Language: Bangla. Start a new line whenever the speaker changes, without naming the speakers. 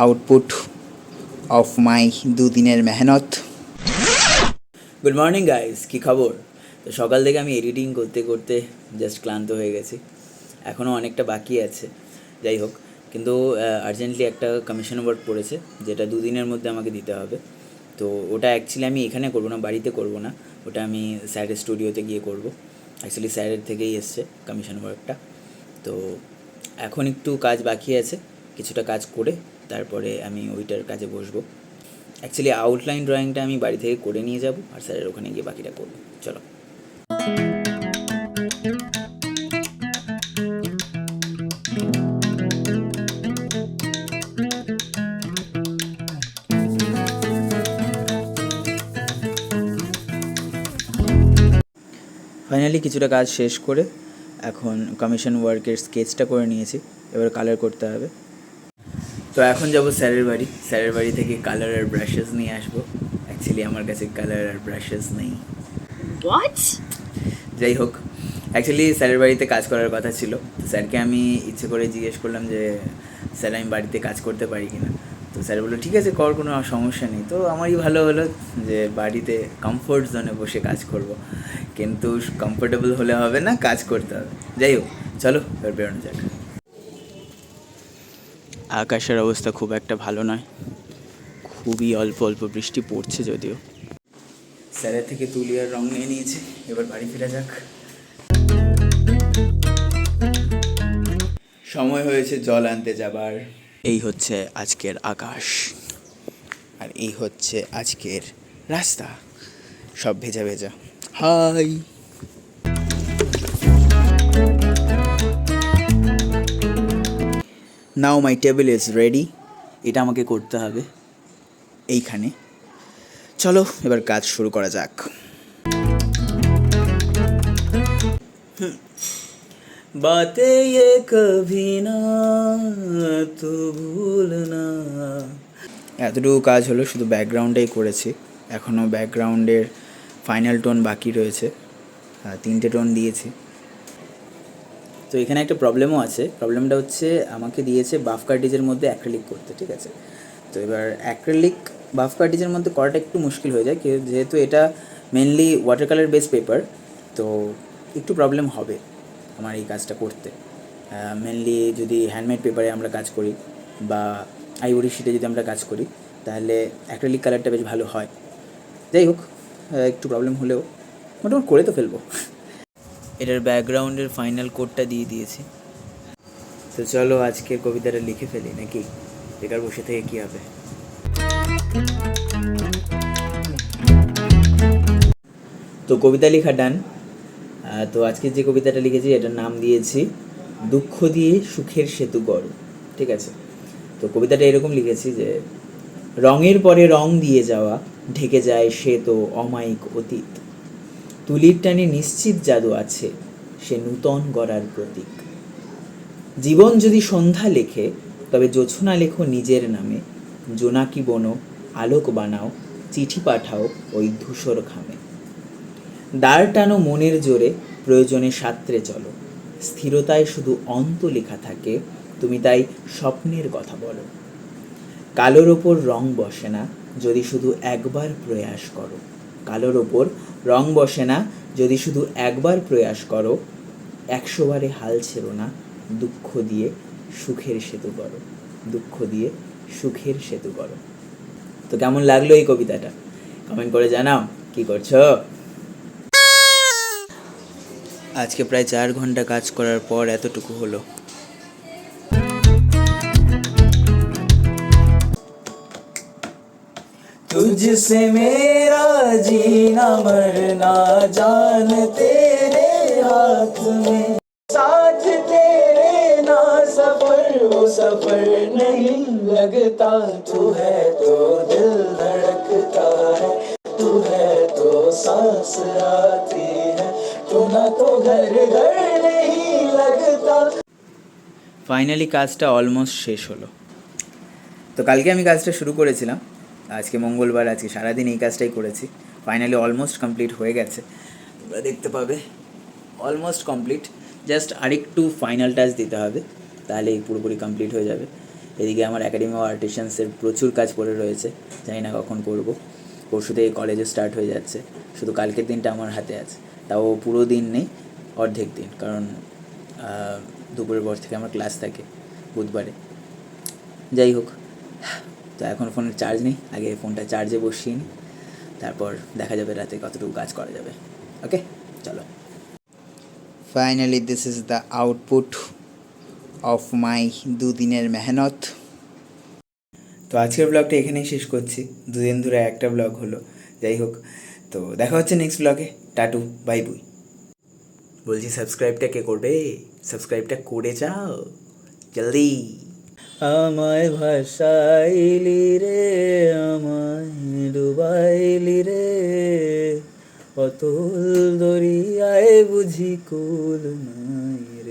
আউটপুট অফ মাই দুদিনের মেহনত।
গুড মর্নিং গাইস কী খবর? তো সকাল থেকে আমি এডিটিং করতে করতে জাস্ট ক্লান্ত হয়ে গেছি। এখনও অনেকটা বাকি আছে। যাই হোক, কিন্তু আর্জেন্টলি একটা কমিশন ওয়ার্ক পড়েছে, যেটা দুদিনের মধ্যে আমাকে দিতে হবে। তো ওটা অ্যাকচুয়ালি আমি এখানে করব না, বাড়িতে করব না। ওটা আমি স্যারের স্টুডিওতে গিয়ে করব। অ্যাকচুয়ালি স্যারের থেকেই এসছে কমিশন ওয়ার্কটা তো এখন একটু কাজ বাকি আছে, কিছুটা কাজ করে তারপরে আমি ওইটার কাজে বসবো। অ্যাকচুয়ালি আউটলাইন ড্রয়িংটা আমি বাড়ি থেকে করে নিয়ে যাব আর স্যারের ওখানে গিয়ে বাকিটা করব। চলো। ফাইনালি কিছুটা কাজ শেষ করে এখন কমিশন ওয়ার্কের স্কেচটা করে নিয়েছি। এবার কালার করতে হবে। তো এখন যাব স্যারের বাড়ি। স্যারের বাড়ি থেকে কালার আর ব্রাশেস নিয়ে আসব। অ্যাকচুয়ালি আমার কাছে কালার আর ব্রাশেস নেই? যাই হোক অ্যাকচুয়ালি স্যারের বাড়িতে কাজ করার কথা ছিল। তো স্যারকে আমি ইচ্ছে করে জিজ্ঞেস করলাম যে স্যার আমি বাড়িতে কাজ করতে পারি কি না তো স্যার বলল ঠিক আছে কর কোনো সমস্যা নেই। তো আমারই ভালো হলো যে বাড়িতে কমফোর্ট জোনে বসে কাজ করব। কিন্তু কমফোর্টেবল হলে হবে না কাজ করতে হবে। যাই হোক চলো এবার বেরোনো যাক। আকাশের অবস্থা খুব একটা ভালো নয়। খুবই অল্প অল্প বৃষ্টি পড়ছে যদিও। স্যারের থেকে তুলিয়ার রং নিয়ে নিয়েছে। এবার বাড়ি ফেরা যাক। সময় হয়েছে জল আনতে যাবার। এই হচ্ছে আজকের আকাশ। আর এই হচ্ছে আজকের রাস্তা। সব ভেজা ভেজা। Hi! now my table is ready এটা আমাকে করতে হবে এইখানে চলো এবার কাজ শুরু করা যাক बातें ये कभी ना तू भूलना এতটুকু কাজ হলো শুধু ব্যাকগ্রাউন্ডেই করেছি এখনও ব্যাকগ্রাউন্ডের ফাইনাল টোন বাকি রয়েছে আহ, তিনটে টোন দিয়েছি তো এখানে একটা প্রবলেমও আছে। প্রবলেমটা হচ্ছে আমাকে দিয়েছে বাফ কার্টিজের মধ্যে অ্যাক্রেলিক করতে, ঠিক আছে? তো এবার অ্যাক্রেলিক বাফ কার্টিজের মধ্যে করাটা একটু মুশকিল হয়ে যায় যেহেতু এটা mainly water colour base paper তো একটু প্রবলেম হবে আমার এই কাজটা করতে। মেনলি যদি হ্যান্ডমেড পেপারে আমরা কাজ করি বা আইভরি শিটে যদি আমরা কাজ করি, তাহলে অ্যাক্রেলিক কালারটা বেশ ভালো হয়। যাই হোক একটু প্রবলেম হলেও, মোটামুটি করে তো ফেলব। এটার ব্যাকগ্রাউন্ডের ফাইনাল কোডটা দিয়ে দিয়েছি। তো চলো আজকের কবিতাটা লিখে ফেলি, নাকি? বেকার বসে থেকে কী হবে? তো কবিতা লেখা ডান তো আজকে যে কবিতাটা লিখেছি, এটার নাম দিয়েছি, দুঃখ দিয়ে সুখের সেতু গড় ঠিক আছে? তো কবিতাটা এরকম লিখেছি যে, রঙের পরে রং দিয়ে যাওয়া, ঢেকে যায় সে তো অমায়িক অতীত। তুলির টানে নিশ্চিত জাদু আছে, সে নূতন গড়ার প্রতীক। জীবন যদি সন্ধ্যা লেখে, তবে জোছনা লেখো নিজের নামে। জোনাকি বনো, আলোক বানাও, চিঠি পাঠাও ওই ধূসর খামে দাঁড় টানো মনের জোরে, প্রয়োজনে সাত্রে চলো। স্থিরতায় শুধু অন্ত লেখা থাকে, তুমি তাই স্বপ্নের কথা বলো। কালোর ওপর রং বসে না, যদি শুধু একবার প্রয়াস করো। কালোর ওপর রং বসে না, যদি শুধু একবার প্রয়াস করো একশো বারে হাল ছেড়ো না, দুঃখ দিয়ে সুখের সেতু করো, দুঃখ দিয়ে সুখের সেতু করো। তো কেমন লাগল এই কবিতাটা? কমেন্ট করে জানাও, কি করছ? আজকে প্রায় চার ঘণ্টা কাজ করার পর এতটুকু হলো। तुझसे मेरा जीना मरना जान तेरे हाथ में साथ तेरे ना सफर वो सफर नहीं लगता तू है तो दिल धड़कता है तू है तो सांस आती है तू ना तो घर घर नहीं लगता ফাইনালি কাজটা অলমোস্ট শেষ হলো তো কালকে আমি কাজটা শুরু করেছিলাম আজকে মঙ্গলবার, আজকে সারাদিন এই কাজটাই করেছি। ফাইনালি অলমোস্ট কমপ্লিট হয়ে গেছে। তোমরা দেখতে পাবে অলমোস্ট কমপ্লিট জাস্ট আরেকটু ফাইনাল টাচ দিতে হবে তাহলে এই পুরোপুরি কমপ্লিট হয়ে যাবে। এদিকে আমার একাডেমি অফ আর্টিশিয়ান্সের প্রচুর কাজ পড়ে রয়েছে, জানি না কখন করব। পরশু থেকে কলেজে স্টার্ট হয়ে যাচ্ছে, শুধু কালকের দিনটা আমার হাতে আছে। তাও পুরো দিন নেই, অর্ধেক দিন, কারণ দুপুরের পর থেকে আমার ক্লাস থাকে, বুধবারে। যাই হোক তো এখন ফোনের চার্জ নেই। আগে ফোনটা চার্জে বসিয়ে নিই তারপর দেখা যাবে রাতে কতটুকু কাজ করা যাবে। ওকে চলো।
Finally this is the output of my দুদিনের মেহনত।
তো আজকের ব্লগটা এখানেই শেষ করছি। দুদিন ধরে একটা ব্লগ হলো। যাই হোক, তো দেখা হচ্ছে নেক্সট ব্লগে টাটু বাই বুই বলছি সাবস্ক্রাইবটা কে করবে? সাবস্ক্রাইবটা করে যাও। জলদি। আমায় ভাসাইলি রে আমায় ডুবাইলি রে। অতুল দরিয়ায় বুঝি কুল নাই